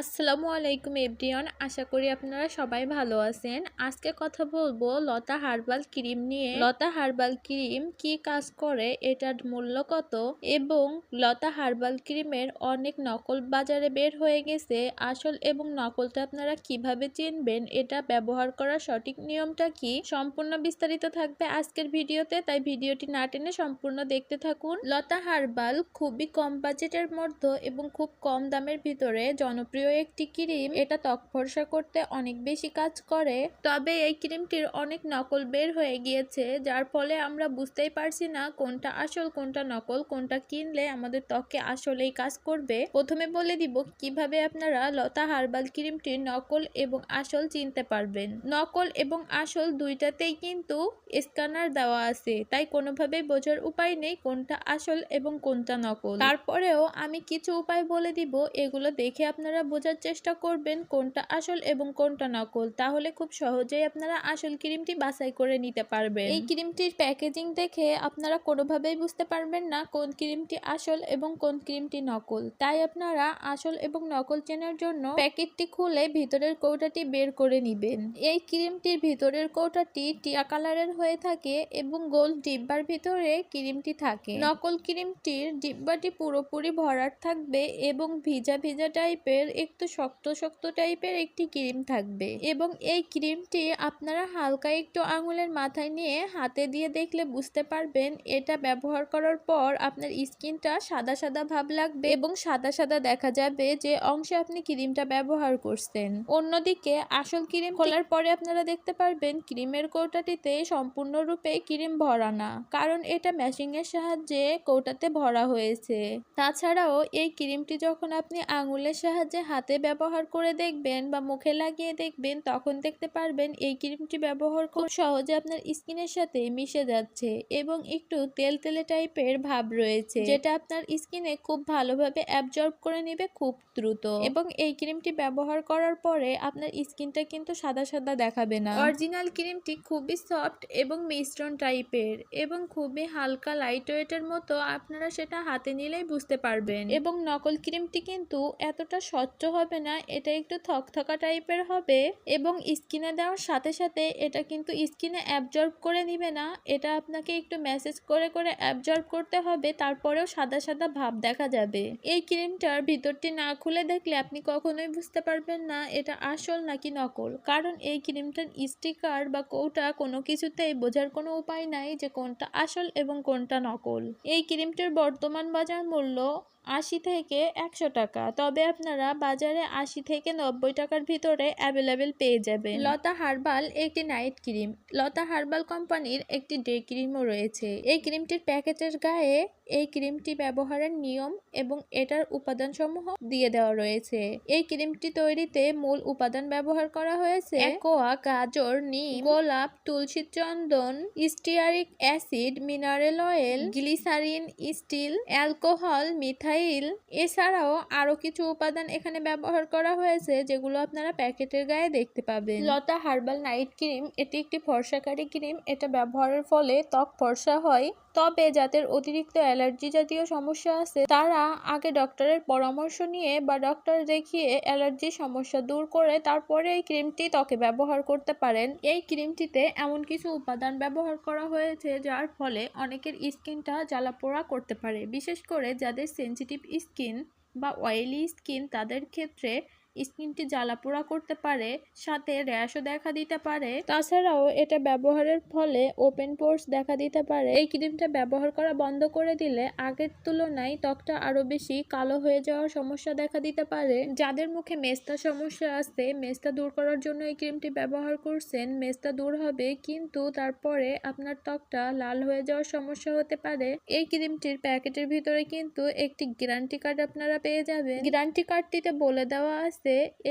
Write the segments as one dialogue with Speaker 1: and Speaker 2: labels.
Speaker 1: আসসালামু আলাইকুম এভরিওয়ান, আশা করি আপনারা সবাই ভালো আছেন। আজকে কথা বলব লতা হার্বাল ক্রিম নিয়ে। লতা হার্বাল ক্রিম কি কাজ করে, এটার মূল্য কত? এবং লতা হার্বাল ক্রিমের অনেক নকল বাজারে বের হয়ে গেছে। আসল এবং নকলটা আপনারা কীভাবে চিনবেন, এটা ব্যবহার করার সঠিক নিয়মটা কি? সম্পূর্ণ বিস্তারিত থাকবে আজকের ভিডিওতে, তাই ভিডিওটি না টেনে সম্পূর্ণ দেখতে থাকুন। লতা হার্বাল খুবই কম বাজেটের মধ্যে এবং খুব কম দামের ভিতরে জনপ্রিয় একটি ক্রিম, এটা ত্বক ফর্সা করতে অনেক বেশি কাজ করে। তবে এই ক্রিমটির অনেক নকল বের হয়ে গিয়েছে, যার ফলে আমরা বুঝতেই পারছি না কোনটা আসল, কোনটা নকল, কোনটা কিনলে আমাদের ত্বকে আসলেই কাজ করবে। প্রথমে বলে দিব কীভাবে আপনারা লতা হার্বাল ক্রিমটির নকল এবং আসল চিনতে পারবেন। নকল এবং আসল দুইটাতেই কিন্তু স্ক্যানার দেওয়া আছে, তাই কোনোভাবেই বোঝার উপায় নেই কোনটা আসল এবং কোনটা নকল। তারপরেও আমি কিছু উপায় বলে দিব, এগুলো দেখে আপনারা বোঝার চেষ্টা করবেন কোনটা আসল এবং কোনটা নকল। তাহলে খুব সহজেই আপনারা আসল ক্রিমটি বাছাই করে নিতে পারবেন। এই ক্রিমটির প্যাকেজিং দেখে আপনারা কোনোভাবেই বুঝতে পারবেন না কোন ক্রিমটি আসল এবং কোন ক্রিমটি নকল। তাই আপনারা আসল এবং নকল চেনার জন্য প্যাকেটটি খুলে ভিতরের কৌটাটি বের করে নেবেন। এই ক্রিমটির ভিতরের কৌটাটি টিয়া কালারের হয়ে থাকে এবং গোল ডিব্বার ভিতরে ক্রিমটি থাকে। নকল ক্রিমটির ডিব্বাটি পুরোপুরি ভরাট থাকবে এবং ভিজা ভিজা টাইপের একটু শক্ত শক্ত টাইপের একটি ক্রিম থাকবে। এবং এই ক্রিমটি আপনারা হালকা একটু আঙুলের মাথায় নিয়ে হাতে দিয়ে দেখলে বুঝতে পারবেন এটা ব্যবহার করার পর আপনার স্কিনটা সাদা সাদা ভাব লাগবে এবং সাদা সাদা দেখা যাবে যে অংশে আপনি ক্রিমটা ব্যবহার করছেন। অন্যদিকে আসল ক্রিম খোলার পরে আপনারা দেখতে পারবেন ক্রিমের কৌটাটিতে সম্পূর্ণরূপে ক্রিম ভরা না কারণ এটা ম্যাশিং এর সাহায্যে কৌটাতে ভরা হয়েছে। তাছাড়াও এই ক্রিমটি যখন আপনি আঙুলের সাহায্যে হাতে ব্যবহার করে দেখবেন বা মুখে লাগিয়ে দেখবেন, তখন দেখতে পারবেন এই ক্রিমটি ব্যবহার খুব সহজে আপনার স্কিনের সাথে মিশে যাচ্ছে এবং একটু তেল তেলে টাইপের ভাব রয়েছে, যেটা আপনার স্কিনে খুব ভালোভাবে অ্যাবজর্ব করে নেবে খুব দ্রুত এবং এই ক্রিমটি ব্যবহার করার পরে আপনার স্কিনটা কিন্তু সাদা সাদা দেখাবে না। অরিজিনাল ক্রিমটি খুবই সফট এবং মিশ্রণ টাইপের এবং খুবই হালকা লাইট ওয়েটের মতো আপনারা সেটা হাতে নিলেই বুঝতে পারবেন। এবং নকল ক্রিমটি কিন্তু এতটা স্বচ্ছ হবে না, এটা একটু থকথকা টাইপের হবে এবং স্কিনে দেওয়ার সাথে সাথে এটা কিন্তু স্কিনে অ্যাবজর্ব করে নিবে না, এটা আপনাকে একটু মেসেজ করে করে অ্যাবজর্ব করতে হবে, তারপরেও সাদা সাদা ভাব দেখা যাবে। এই ক্রিমটার ভিতরটি না খুলে দেখলে আপনি কখনোই বুঝতে পারবেন না এটা আসল নাকি নকল, কারণ এই ক্রিমটার স্টিকার বা কৌটা কোনো কিছুতেই বোঝার কোনো উপায় নাই যে কোনটা আসল এবং কোনটা নকল। এই ক্রিমটির বর্তমান বাজার মূল্য আশি থেকে একশো টাকা। তবে আপনারা বাজারে আশি থেকে নব্বই টাকার ভিতরে অ্যাভেলেবেল পেয়ে যাবেন। লতা হার্বাল একটি নাইট ক্রিম লতা হার্বাল কোম্পানির একটি ডে ক্রিমও রয়েছে। এই ক্রিমটির প্যাকেটের গায়ে এই ক্রিমটি ব্যবহারের নিয়ম এবং এটার উপাদানসমূহ দিয়ে দেওয়া রয়েছে। এই ক্রিমটি তৈরিতে মূল উপাদান ব্যবহার করা হয়েছে কোয়া গাজর, নিম, গোলাপ, তুলসী চন্দন stearic acid, mineral oil, glycerin, steel, alcohol, methyl. এছাড়াও আরও কিছু উপাদান এখানে ব্যবহার করা হয়েছে যেগুলো আপনারা প্যাকেটের গায়ে দেখতে পাবেন। লতা হার্বাল নাইট ক্রিম, এটি একটি ফর্সাকারী ক্রিম। এটা ব্যবহারের ফলে ত্বক ফর্সা হয়। তবে যাদের অতিরিক্ত অ্যালার্জি জাতীয় সমস্যা আছে, তারা আগে ডক্টরের পরামর্শ নিয়ে বা ডক্টর দেখিয়ে অ্যালার্জির সমস্যা দূর করে তারপরে এই ক্রিমটি ত্বকে ব্যবহার করতে পারেন। এই ক্রিমটিতে এমন কিছু উপাদান ব্যবহার করা হয়েছে, যার ফলে অনেকের স্কিনটা জ্বালাপোড়া করতে পারে। বিশেষ করে যাদের সেনসিটিভ স্কিন বা অয়েলি স্কিন তাদের ক্ষেত্রে স্কিনটি জ্বালাপোড়া করতে পারে, সাথে র্যাশও দেখা দিতে পারে। তাছাড়াও এটা ব্যবহারের ফলে ওপেন পোর্স দেখা দিতে পারে। এই ক্রিমটা ব্যবহার করা বন্ধ করে দিলে আগের তুলনায় ত্বকটা আরও বেশি কালো হয়ে যাওয়ার সমস্যা দেখা দিতে পারে। যাদের মুখে মেস্তা সমস্যা আছে, মেস্তা দূর করার জন্য এই ক্রিমটি ব্যবহার করছেন, মেস্তা দূর হবে, কিন্তু তারপরে আপনার ত্বকটা লাল হয়ে যাওয়ার সমস্যা হতে পারে। এই ক্রিমটির প্যাকেটের ভিতরে কিন্তু একটি গ্যারান্টি কার্ড আপনারা পেয়ে যাবেন। গ্যারান্টি কার্ডটিতে বলে দেওয়া আছে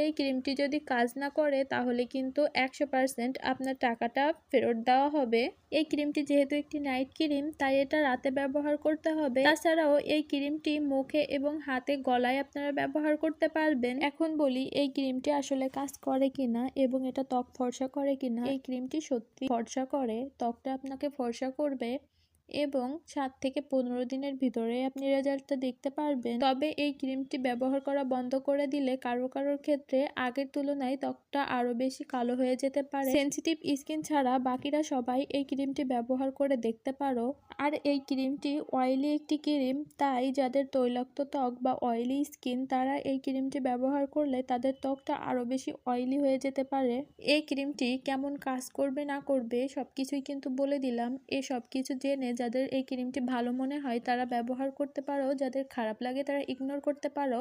Speaker 1: এই ক্রিমটি যদি কাজ না করে, তাহলে কিন্তু একশো পার্সেন্ট আপনার টাকাটা ফেরত দেওয়া হবে। এই ক্রিমটি যেহেতু একটি নাইট ক্রিম, তাই এটা রাতে ব্যবহার করতে হবে। তাছাড়াও এই ক্রিমটি মুখে এবং হাতে গলায় আপনারা ব্যবহার করতে পারবেন। এখন বলি, এই ক্রিমটি আসলে কাজ করে কিনা এবং এটা ত্বক ফর্সা করে কিনা। এই ক্রিমটি সত্যি ফর্সা করে, ত্বকটা আপনাকে ফর্সা করবে। এবং সাত থেকে পনেরো দিনের ভিতরে আপনি রেজাল্টটা দেখতে পারবেন। তবে এই ক্রিমটি ব্যবহার করা বন্ধ করে দিলে কারও কারোর ক্ষেত্রে আগের তুলনায় ত্বকটা আরও বেশি কালো হয়ে যেতে পারে। সেন্সিটিভ স্কিন ছাড়া বাকিরা সবাই এই ক্রিমটি ব্যবহার করে দেখতে পারো। আর এই ক্রিমটি অয়েলি একটি ক্রিম, তাই যাদের তৈলাক্ত ত্বক বা অয়েলি স্কিন, তারা এই ক্রিমটি ব্যবহার করলে তাদের ত্বকটা আরও বেশি অয়েলি হয়ে যেতে পারে। এই ক্রিমটি কেমন কাজ করবে না করবে সব কিছুই কিন্তু বলে দিলাম। এ সব কিছু জেনে যাদের এই ক্রিমটি ভালো মনে হয় তারা ব্যবহার করতে পারো, যাদের খারাপ লাগে তারা ইগনোর করতে পারো।